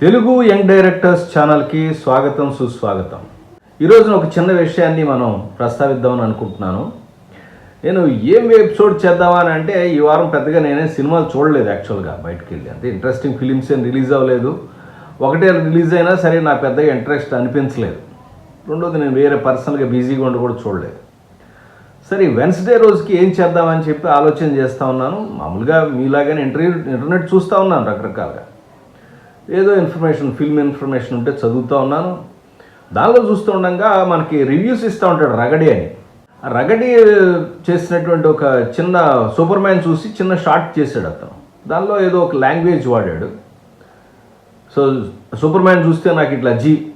Telugu young directors ఛానల్కి స్వాగతం సుస్వాగతం. ఈరోజు ఒక చిన్న విషయాన్ని మనం ప్రస్తావిద్దామని అనుకుంటున్నాను. నేను ఏం ఎపిసోడ్ చేద్దామని అంటే ఈ వారం పెద్దగా నేనే సినిమాలు చూడలేదు యాక్చువల్గా బయటకు వెళ్ళి అంటే ఇంట్రెస్టింగ్ ఫిలిమ్స్ ఏం రిలీజ్ అవ్వలేదు. ఒకటే రిలీజ్ అయినా సరే నాకు పెద్దగా ఇంట్రెస్ట్ అనిపించలేదు. రెండోది నేను వేరే పర్సనల్గా బిజీగా ఉండి కూడా చూడలేదు. సరే వెన్స్డే రోజుకి ఏం చేద్దామని చెప్పి ఆలోచన చేస్తూ ఉన్నాను. మామూలుగా మీలాగానే ఇంటర్వ్యూ ఇంటర్నెట్ చూస్తూ ఉన్నాను రకరకాలుగా. ఏదో ఇన్ఫర్మేషన్ ఫిల్మ్ ఇన్ఫర్మేషన్ ఉంటే చదువుతూ ఉన్నాను. దానిలో చూస్తూ ఉండగా మనకి రివ్యూస్ ఇస్తూ ఉంటాడు రగడి అని. ఆ రగడి చేసినటువంటి ఒక చిన్న సూపర్ మ్యాన్ చూసి చిన్న షార్ట్ చేశాడు అతను. దానిలో ఏదో ఒక లాంగ్వేజ్ వాడాడు. సో సూపర్ మ్యాన్ చూస్తే నాకు ఇట్లా జీ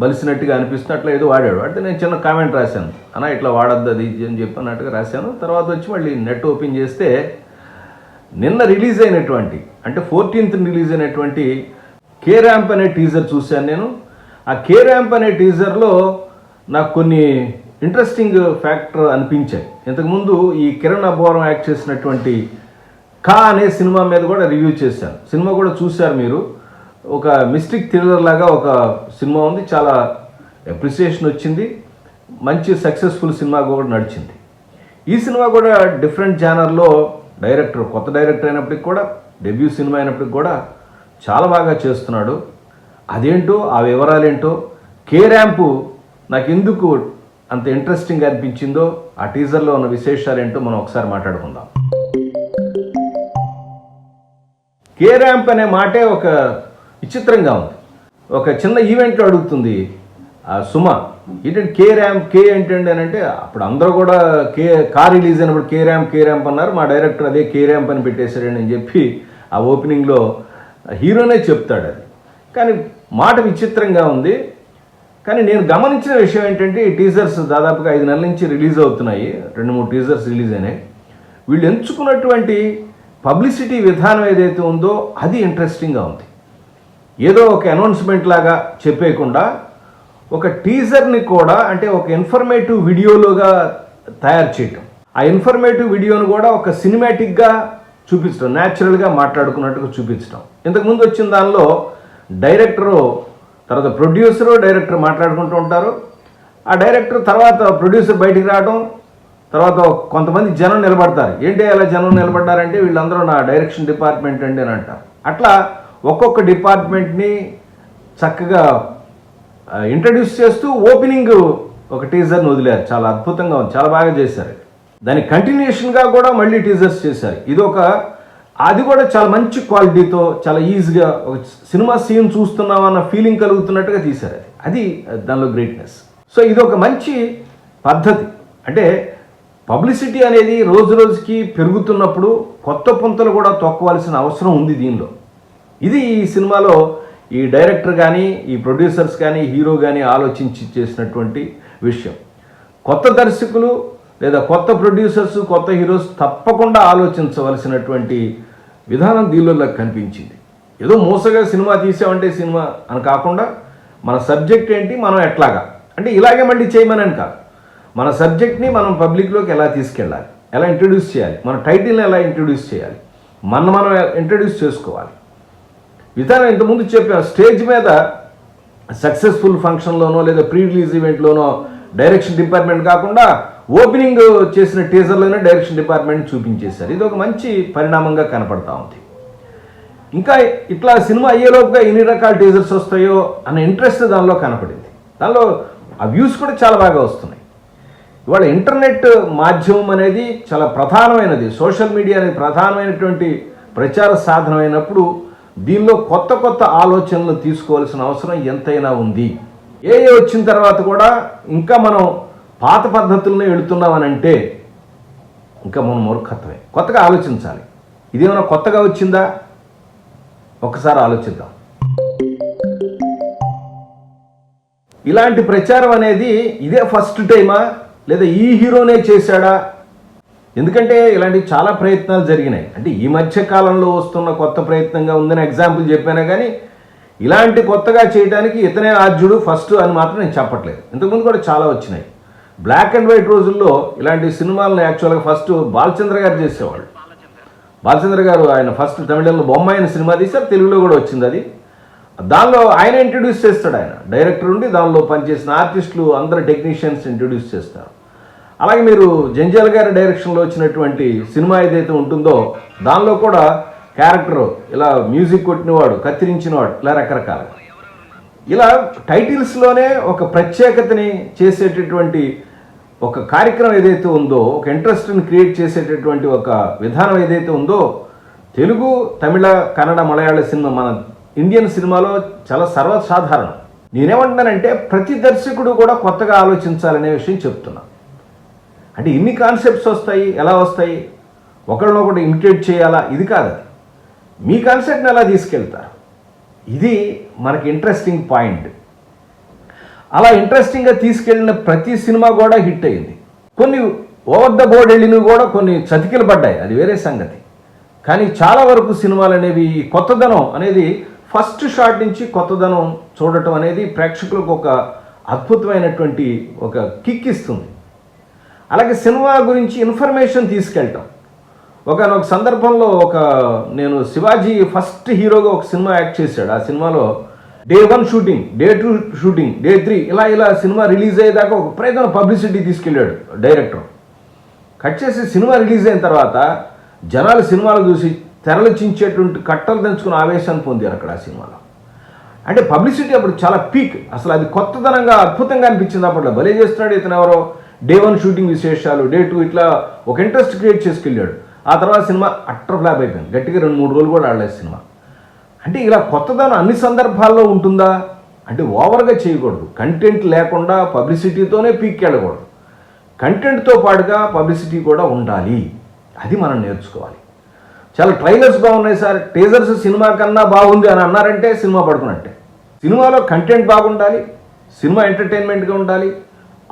బలిసినట్టుగా అనిపిస్తుంది. అట్లా ఏదో వాడాడు. అంటే నేను చిన్న కామెంట్ రాశాను. అన్న ఇట్లా వాడద్దు అది ఇది అని చెప్పినట్టుగా రాశాను. తర్వాత వచ్చి మళ్ళీ నెట్ ఓపెన్ చేస్తే నిన్న రిలీజ్ అయినటువంటి అంటే ఫోర్టీన్త్ రిలీజ్ అయినటువంటి కే ర్యాంప్ అనే టీజర్ చూశాను నేను. ఆ కే ర్యాంప్ అనే టీజర్లో నాకు కొన్ని ఇంట్రెస్టింగ్ ఫ్యాక్టర్ అనిపించాయి. ఇంతకుముందు ఈ కిరణ్ అబ్బోరం యాక్ట్ చేసినటువంటి కా అనే సినిమా మీద కూడా రివ్యూ చేశాను. సినిమా కూడా చూశారు మీరు. ఒక మిస్టిక్ థ్రిల్లర్ లాగా ఒక సినిమా ఉంది. చాలా అప్రిసియేషన్ వచ్చింది. మంచి సక్సెస్ఫుల్ సినిమా కూడా నడిచింది. ఈ సినిమా కూడా డిఫరెంట్ జానర్లో డైరెక్టర్ కొత్త డైరెక్టర్ అయినప్పటికి కూడా డెబ్యూ సినిమా అయినప్పటికి కూడా చాలా బాగా చేస్తున్నాడు. అదేంటో ఆ వివరాలేంటో కే ర్యాంపు నాకు ఎందుకు అంత ఇంట్రెస్టింగ్ అనిపించిందో ఆ టీజర్లో ఉన్న విశేషాలు ఏంటో మనం ఒకసారి మాట్లాడుకుందాం. కే ర్యాంప్ అనే మాటే ఒక విచిత్రంగా ఉంది. ఒక చిన్న ఈవెంట్లో అడుగుతుంది ఆ సుమ ఏంటంటే కే ర్యాంప్ కే ఏంటండి? అని అంటే అప్పుడు అందరూ కూడా కే కార్ రిలీజ్ అయినప్పుడు కే ర్యాంప్ కే ర్యాంప్ అన్నారు. మా డైరెక్టర్ అదే కే ర్యాంప్ అని పెట్టేశాడని అని చెప్పి ఆ ఓపెనింగ్లో హీరోనే చెప్తాడు అది. కానీ మాట విచిత్రంగా ఉంది. కానీ నేను గమనించిన విషయం ఏంటంటే ఈ టీజర్స్ దాదాపుగా ఐదు నెలల నుంచి రిలీజ్ అవుతున్నాయి. రెండు మూడు టీజర్స్ రిలీజ్ అయినాయి. వీళ్ళు ఎంచుకున్నటువంటి పబ్లిసిటీ విధానం ఏదైతే ఉందో అది ఇంట్రెస్టింగ్గా ఉంది. ఏదో ఒక అనౌన్స్మెంట్ లాగా చెప్పేయకుండా ఒక టీజర్ని కూడా అంటే ఒక ఇన్ఫర్మేటివ్ వీడియోలోగా తయారు చేయటం. ఆ ఇన్ఫర్మేటివ్ వీడియోను కూడా ఒక సినిమాటిక్గా చూపించడం న్యాచురల్గా మాట్లాడుకున్నట్టుగా చూపించడం ఇంతకుముందు వచ్చిన దానిలో డైరెక్టరు తర్వాత ప్రొడ్యూసరు డైరెక్టర్ మాట్లాడుకుంటూ ఉంటారు. ఆ డైరెక్టర్ తర్వాత ప్రొడ్యూసర్ బయటికి రావడం తర్వాత కొంతమంది జనం నిలబడతారు. ఏంటి అలా జనం నిలబడ్డారంటే వీళ్ళందరూ నా డైరెక్షన్ డిపార్ట్మెంట్ అండి అని అంటారు. అట్లా ఒక్కొక్క డిపార్ట్మెంట్ని చక్కగా ఇంట్రడ్యూస్ చేస్తూ ఓపెనింగ్ ఒక టీజర్ని వదిలారు. చాలా అద్భుతంగా ఉంది. చాలా బాగా చేశారు. దాని కంటిన్యూషన్గా కూడా మళ్ళీ టీజర్స్ చేశారు. ఇది ఒక అది కూడా చాలా మంచి క్వాలిటీతో చాలా ఈజీగా ఒక సినిమా సీన్ చూస్తున్నాం అన్న ఫీలింగ్ కలుగుతున్నట్టుగా తీశారు అది. అది దానిలో గ్రేట్నెస్. సో ఇది ఒక మంచి పద్ధతి. అంటే పబ్లిసిటీ అనేది రోజు రోజుకి పెరుగుతున్నప్పుడు కొత్త పుంతలు కూడా తొక్కవలసిన అవసరం ఉంది దీనిలో. ఇది ఈ సినిమాలో ఈ డైరెక్టర్ కానీ ఈ ప్రొడ్యూసర్స్ కానీ హీరో కానీ ఆలోచించి చేసినటువంటి విషయం. కొత్త దర్శకులు లేదా కొత్త ప్రొడ్యూసర్స్ కొత్త హీరోస్ తప్పకుండా ఆలోచించవలసినటువంటి విధానం దీనిలో నాకు కనిపించింది. ఏదో మోసగా సినిమా తీసామంటే సినిమా అని కాకుండా మన సబ్జెక్ట్ ఏంటి మనం ఎట్లాగా? అంటే ఇలాగే మళ్ళీ చేయమనని కాదు. మన సబ్జెక్ట్ని మనం పబ్లిక్లోకి ఎలా తీసుకెళ్ళాలి? ఎలా ఇంట్రడ్యూస్ చేయాలి? మన టైటిల్ని ఎలా ఇంట్రడ్యూస్ చేయాలి? మన మనం ఇంట్రడ్యూస్ చేసుకోవాలి. విధానం ఇంతకుముందు చెప్పాం స్టేజ్ మీద సక్సెస్ఫుల్ ఫంక్షన్లోనో లేదా ప్రీ రిలీజ్ ఈవెంట్లోనో డైరెక్షన్ డిపార్ట్మెంట్ కాకుండా ఓపెనింగ్ చేసిన టీజర్లోనే డైరెక్షన్ డిపార్ట్మెంట్ చూపించేశారు. ఇది ఒక మంచి పరిణామంగా కనపడతా ఉంది. ఇంకా ఇట్లా సినిమా అయ్యేలోపుగా ఎన్ని రకాల టీజర్స్ వస్తాయో అన్న ఇంట్రెస్ట్ దానిలో కనపడింది. దానిలో ఆ వ్యూస్ కూడా చాలా బాగా వస్తున్నాయి. ఇవాళ ఇంటర్నెట్ మాధ్యమం అనేది చాలా ప్రధానమైనది. సోషల్ మీడియా అనేది ప్రధానమైనటువంటి ప్రచార సాధనమైనప్పుడు దీనిలో కొత్త కొత్త ఆలోచనలు తీసుకోవాల్సిన అవసరం ఎంతైనా ఉంది. ఏ ఏ వచ్చిన తర్వాత కూడా ఇంకా మనం పాత పద్ధతులను వెళుతున్నామని అంటే ఇంకా మనం మూర్ఖత్వమే. కొత్తగా ఆలోచించాలి. ఇదేమైనా కొత్తగా వచ్చిందా? ఒకసారి ఆలోచిద్దాం. ఇలాంటి ప్రచారం అనేది ఇదే ఫస్ట్ టైమా? లేదా ఈ హీరోనే చేశాడా? ఎందుకంటే ఇలాంటి చాలా ప్రయత్నాలు జరిగినాయి. అంటే ఈ మధ్య కాలంలో వస్తున్న కొత్త ప్రయత్నంగా ఉందని ఎగ్జాంపుల్ చెప్పాను కానీ ఇలాంటి కొత్తగా చేయడానికి ఇతనే ఆద్యుడు ఫస్ట్ అని మాత్రం నేను చెప్పట్లేదు. ఇంతకుముందు కూడా చాలా వచ్చినాయి. బ్లాక్ అండ్ వైట్ రోజుల్లో ఇలాంటి సినిమాలను యాక్చువల్గా ఫస్ట్ బాలచంద్ర గారు చేసేవాళ్ళు. బాలచంద్ర గారు ఆయన ఫస్ట్ తమిళంలో బొమ్మాయిన సినిమా తీశారు తెలుగులో కూడా వచ్చింది అది. దానిలో ఆయన ఇంట్రడ్యూస్ చేస్తాడు ఆయన. డైరెక్టర్ ఉండి దానిలో పనిచేసిన ఆర్టిస్టులు అందరు టెక్నీషియన్స్ ఇంట్రడ్యూస్ చేస్తారు. అలాగే మీరు జంజాల్ గారి డైరెక్షన్లో వచ్చినటువంటి సినిమా ఏదైతే ఉంటుందో దానిలో కూడా క్యారెక్టర్ ఇలా మ్యూజిక్ కొట్టినవాడు కత్తిరించినవాడు ఇలా రకరకాలుగా. ఇలా టైటిల్స్లోనే ఒక ప్రత్యేకతని చేసేటటువంటి ఒక కార్యక్రమం ఏదైతే ఉందో ఒక ఇంట్రెస్ట్ని క్రియేట్ చేసేటటువంటి ఒక విధానం ఏదైతే ఉందో తెలుగు తమిళ కన్నడ మలయాళ సినిమా మన ఇండియన్ సినిమాలో చాలా సర్వసాధారణం. నేనేమంటున్నానంటే ప్రతి దర్శకుడు కూడా కొత్తగా ఆలోచించాలనే విషయం చెప్తున్నా. అంటే ఇన్ని కాన్సెప్ట్స్ వస్తాయి ఎలా వస్తాయి? ఒకరినొకటి ఇమిటేట్ చేయాలా? ఇది కాదు మీ కాన్సెప్ట్ని ఎలా తీసుకెళ్తారు? ఇది మనకి ఇంట్రెస్టింగ్ పాయింట్ అలా ఇంట్రెస్టింగ్గా తీసుకెళ్ళిన ప్రతి సినిమా కూడా హిట్ అయింది. కొన్ని ఓవర్ ద బోర్డ్ వెళ్ళినవి కూడా కొన్ని చతికిలు పడ్డాయి. అది వేరే సంగతి. కానీ చాలా వరకు సినిమాలు అనేవి ఈ కొత్తదనం అనేది ఫస్ట్ షాట్ నుంచి కొత్తదనం చూడటం అనేది ప్రేక్షకులకు ఒక అద్భుతమైనటువంటి ఒక కిక్ ఇస్తుంది. అలాగే సినిమా గురించి ఇన్ఫర్మేషన్ తీసుకెళ్ళటం. ఒకనొక సందర్భంలో ఒక నేను శివాజీ ఫస్ట్ హీరోగా ఒక సినిమా యాక్ట్ చేశాడు. ఆ సినిమాలో day one shooting day two shooting day three ఇలా ఇలా సినిమా రిలీజ్ అయ్యేదాకా ఒక ప్రయత్నం పబ్లిసిటీ తీసుకెళ్ళాడు డైరెక్టర్. కట్ చేసి సినిమా రిలీజ్ అయిన తర్వాత జనాలు సినిమాలు చూసి తెరలచించేటువంటి కట్టలు తెంచుకున్న ఆవేశాన్ని పొందారు అక్కడ ఆ సినిమాలో. అంటే పబ్లిసిటీ అప్పుడు చాలా పీక్. అసలు అది కొత్తదనంగా అద్భుతంగా అనిపించింది అప్పట్లో. భలే చేస్తున్నాడు ఇతను ఎవరో. డే వన్ షూటింగ్ విశేషాలు డే టూ ఇట్లా ఒక ఇంట్రెస్ట్ క్రియేట్ చేసుకెళ్ళాడు. ఆ తర్వాత సినిమా అట్టర్ ఫ్లాప్ అయిపోయింది. గట్టిగా రెండు మూడు రోజులు కూడా ఆడలేదు సినిమా. అంటే ఇలా కొత్తదనం అన్ని సందర్భాల్లో ఉంటుందా? అంటే ఓవర్గా చేయకూడదు. కంటెంట్ లేకుండా పబ్లిసిటీతోనే పీక్ వెళ్ళకూడదు కంటెంట్తో పాటుగా పబ్లిసిటీ కూడా ఉండాలి. అది మనం నేర్చుకోవాలి. చాలా ట్రైలర్స్ బాగున్నాయి సార్. టీజర్స్ సినిమా కన్నా బాగుంది అని అన్నారంటే సినిమా పడుతున్నట్టే. సినిమాలో కంటెంట్ బాగుండాలి. సినిమా ఎంటర్టైన్మెంట్గా ఉండాలి.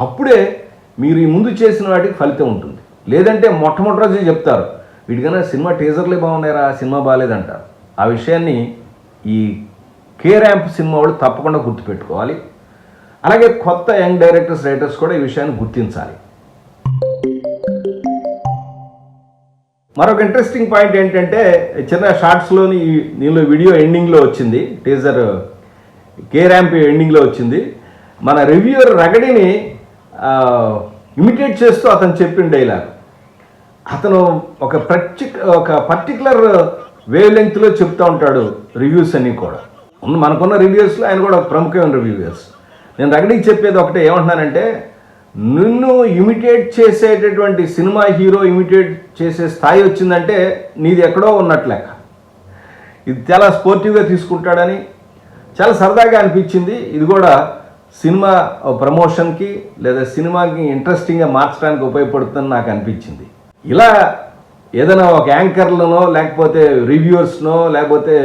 అప్పుడే మీరు ఈ ముందు చేసిన వాటికి ఫలితం ఉంటుంది. లేదంటే మొట్టమొదటి రోజే చెప్తారు. వీటికన్నా సినిమా టీజర్లే బాగున్నాయిరా సినిమా బాగాలేదంటారు ఆ విషయాన్ని ఈ కే ర్యాంప్ సినిమా వాళ్ళు తప్పకుండా గుర్తుపెట్టుకోవాలి. అలాగే కొత్త యంగ్ డైరెక్టర్స్ రైటర్స్ కూడా ఈ విషయాన్ని గుర్తించాలి. మరొక ఇంట్రెస్టింగ్ పాయింట్ ఏంటంటే చిన్న షార్ట్స్లోని దీనిలో వీడియో ఎండింగ్లో వచ్చింది. టీజర్ కే ర్యాంప్ ఎండింగ్లో వచ్చింది. మన రివ్యూయర్ రగడిని ఇమిటేట్ చేస్తూ అతను చెప్పిన డైలాగ్. అతను ఒక ప్రత్యేక ఒక పర్టికులర్ వేవ్ లెంగ్త్లో చెప్తూ ఉంటాడు రివ్యూస్ అన్నీ కూడా. ఉన్న మనకున్న రివ్యూస్లో ఆయన కూడా ఒక ప్రముఖమైన రివ్యూయర్స్ నేను రగడికి చెప్పేది ఒకటే ఏమంటున్నానంటే నిన్ను ఇమిటేట్ చేసేటటువంటి సినిమా హీరో ఇమిటేట్ చేసే స్థాయి వచ్చిందంటే నీది ఎక్కడో ఉన్నట్లు లెక్క. ఇది చాలా స్పోర్టివ్గా తీసుకుంటాడని చాలా సరదాగా అనిపించింది. ఇది కూడా సినిమా ప్రమోషన్కి లేదా సినిమాకి ఇంట్రెస్టింగ్గా మార్చడానికి ఉపయోగపడుతుందని నాకు అనిపించింది. ఇలా ఏదైనా ఒక యాంకర్లనో లేకపోతే రివ్యూవర్స్నో లేకపోతే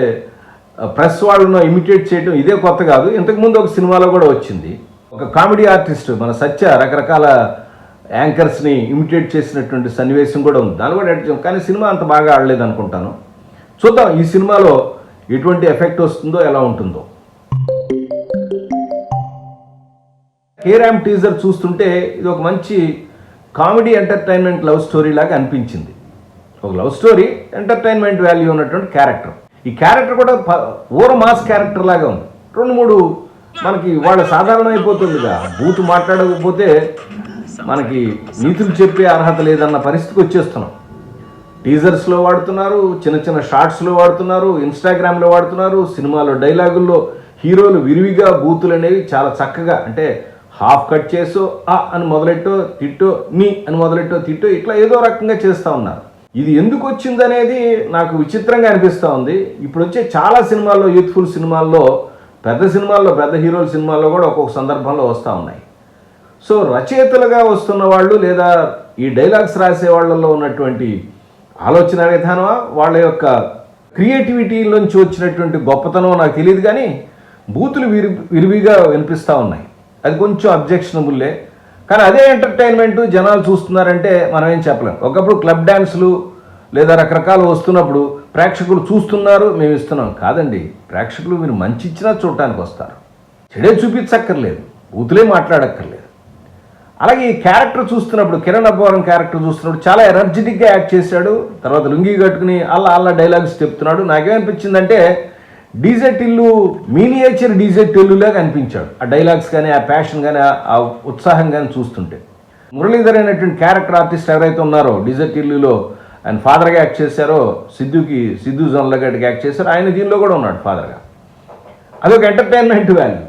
ప్రెస్ వాళ్ళనో ఇమిటేట్ చేయడం ఇదే కొత్త కాదు. ఇంతకుముందు ఒక సినిమాలో కూడా వచ్చింది. ఒక కామెడీ ఆర్టిస్ట్ మన సత్య రకరకాల యాంకర్స్ని ఇమిటేట్ చేసినటువంటి సన్నివేశం కూడా ఉంది. దాని కూడా యాడ్ కానీ సినిమా అంత బాగా ఆడలేదు అనుకుంటాను. చూద్దాం ఈ సినిమాలో ఎటువంటి ఎఫెక్ట్ వస్తుందో ఎలా ఉంటుందో. కేరామ్ టీజర్ చూస్తుంటే ఇది ఒక మంచి కామెడీ ఎంటర్టైన్మెంట్ లవ్ స్టోరీ లాగా అనిపించింది. ఒక లవ్ స్టోరీ ఎంటర్టైన్మెంట్ వాల్యూ ఉన్నటువంటి క్యారెక్టర్. ఈ క్యారెక్టర్ కూడా ఓర మాస్ క్యారెక్టర్ లాగా ఉంది. రెండు మూడు మనకి వాళ్ళ సాధారణం అయిపోతుందిగా బూత్ మాట్లాడకపోతే మనకి నీతులు చెప్పే అర్హత లేదన్న పరిస్థితికి వచ్చేస్తున్నాం. టీజర్స్లో వాడుతున్నారు చిన్న చిన్న షార్ట్స్లో వాడుతున్నారు ఇన్స్టాగ్రామ్లో వాడుతున్నారు సినిమాలో డైలాగుల్లో హీరోలు విరివిగా బూతులు అనేవి చాలా చక్కగా అంటే హాఫ్ కట్ చేసో ఆ అని మొదలెట్టో తిట్టో నీ అని మొదలెట్టో తిట్టో ఇట్లా ఏదో రకంగా చేస్తూ ఉన్నారు. ఇది ఎందుకు వచ్చిందనేది నాకు విచిత్రంగా అనిపిస్తూ ఉంది. ఇప్పుడు వచ్చే చాలా సినిమాల్లో యూత్ఫుల్ సినిమాల్లో పెద్ద సినిమాల్లో పెద్ద హీరోల సినిమాల్లో కూడా ఒక్కొక్క సందర్భంలో వస్తూ ఉన్నాయి. సో రచయితలుగా వస్తున్న వాళ్ళు లేదా ఈ డైలాగ్స్ రాసే వాళ్ళల్లో ఉన్నటువంటి ఆలోచన విధానమా వాళ్ళ యొక్క క్రియేటివిటీలోంచి వచ్చినటువంటి గొప్పతనం నాకు తెలియదు కానీ బూతులు విరి విరివిగా వినిపిస్తూ ఉన్నాయి. అది కొంచెం అబ్జెక్షనబుల్లే కానీ అదే ఎంటర్టైన్మెంట్ జనాలు చూస్తున్నారంటే మనం ఏం చెప్పలేం. ఒకప్పుడు క్లబ్ డ్యాన్సులు లేదా రకరకాలు వస్తున్నప్పుడు ప్రేక్షకులు చూస్తున్నారు మేము ఇస్తున్నాం. కాదండి ప్రేక్షకులు మీరు మంచి ఇచ్చినా చూడటానికి వస్తారు. చెడే చూపించక్కర్లేదు బూతులే మాట్లాడక్కర్లేదు. అలాగే ఈ క్యారెక్టర్ చూస్తున్నప్పుడు కిరణ్ అబ్బవరం క్యారెక్టర్ చూస్తున్నప్పుడు చాలా ఎనర్జెటిక్గా యాక్ట్ చేశాడు. తర్వాత లుంగి కట్టుకుని అల్లా అల్లా డైలాగ్స్ చెప్తున్నాడు. నాకేమనిపించిందంటే డీజే టిల్లు మీనియేచర్ డీజే టిల్లులాగా అనిపించాడు ఆ డైలాగ్స్ కానీ ఆ ప్యాషన్ కానీ ఆ- ఉత్సాహం కానీ చూస్తుంటే. మురళీధర్ అనేటువంటి క్యారెక్టర్ ఆర్టిస్ట్ ఎవరైతే ఉన్నారో డీజే టిల్లులో ఆయన ఫాదర్గా యాక్ట్ చేశారో సిద్ధుకి సిద్ధు జొన్లగడ్డకి యాక్ట్ చేశారు ఆయన దీనిలో కూడా ఉన్నాడు ఫాదర్గా అదొక ఎంటర్టైన్మెంట్ వాల్యూ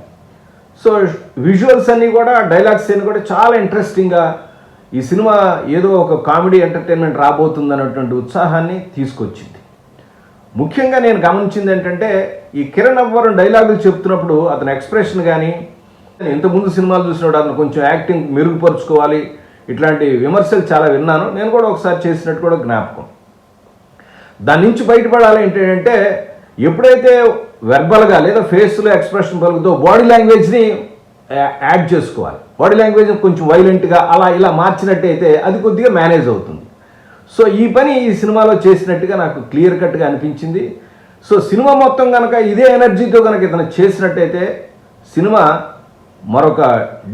సో విజువల్స్ అన్నీ కూడా డైలాగ్స్ అన్నీ కూడా చాలా ఇంట్రెస్టింగ్గా ఈ సినిమా ఏదో ఒక కామెడీ ఎంటర్టైన్మెంట్ రాబోతుంది అన్నటువంటి ఉత్సాహాన్ని తీసుకొచ్చింది. ముఖ్యంగా నేను గమనించింది ఏంటంటే ఈ కిరణ్ అవ్వరం డైలాగులు చెప్తున్నప్పుడు అతని ఎక్స్ప్రెషన్ కానీ ఇంతకుముందు సినిమాలు చూసినప్పుడు అతను కొంచెం యాక్టింగ్ మెరుగుపరుచుకోవాలి ఇట్లాంటి విమర్శలు చాలా విన్నాను. నేను కూడా ఒకసారి చేసినట్టు కూడా జ్ఞాపకం. దాని నుంచి బయటపడాలి ఏంటంటే ఎప్పుడైతే వెర్బల్గా లేదా ఫేస్లో ఎక్స్ప్రెషన్ పలుకుతో బాడీ లాంగ్వేజ్ని యాడ్ చేసుకోవాలి. బాడీ లాంగ్వేజ్ కొంచెం వైలెంట్గా అలా ఇలా మార్చినట్టయితే అది కొద్దిగా మేనేజ్ అవుతుంది. సో ఈ పని ఈ సినిమాలో చేసినట్టుగా నాకు క్లియర్ కట్గా అనిపించింది. సో సినిమా మొత్తం కనుక ఇదే ఎనర్జీతో కనుక ఇతను చేసినట్టయితే సినిమా మరొక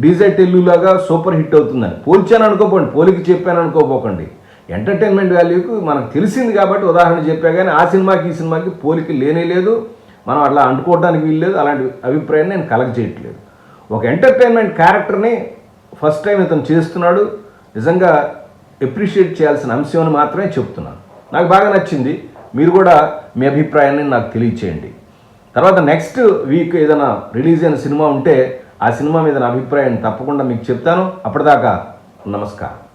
డీజే టెల్లులాగా సూపర్ హిట్ అవుతుందని. పోల్చాను అనుకోపోండి పోలికి చెప్పాను అనుకోపోకండి. ఎంటర్టైన్మెంట్ వాల్యూకి మనకు తెలిసింది కాబట్టి ఉదాహరణ చెప్పా కానీ ఆ సినిమాకి ఈ సినిమాకి పోలిక లేనే లేదు. మనం అట్లా అంటుకోవడానికి వీల్లేదు. అలాంటి అభిప్రాయాన్ని నేను కలెక్ట్ చేయట్లేదు ఒక ఎంటర్టైన్మెంట్ క్యారెక్టర్ని ఫస్ట్ టైం ఇతను చేస్తున్నాడు. నిజంగా ఎప్రిషియేట్ చేయాల్సిన అంశం అని మాత్రమే చెప్తున్నాను. నాకు బాగా నచ్చింది. మీరు కూడా మీ అభిప్రాయాన్ని నాకు తెలియచేయండి. తర్వాత నెక్స్ట్ వీక్ ఏదైనా రిలీజ్ అయిన సినిమా ఉంటే ఆ సినిమా మీద నా అభిప్రాయాన్ని తప్పకుండా మీకు చెప్తాను. అప్పటిదాకా నమస్కారం.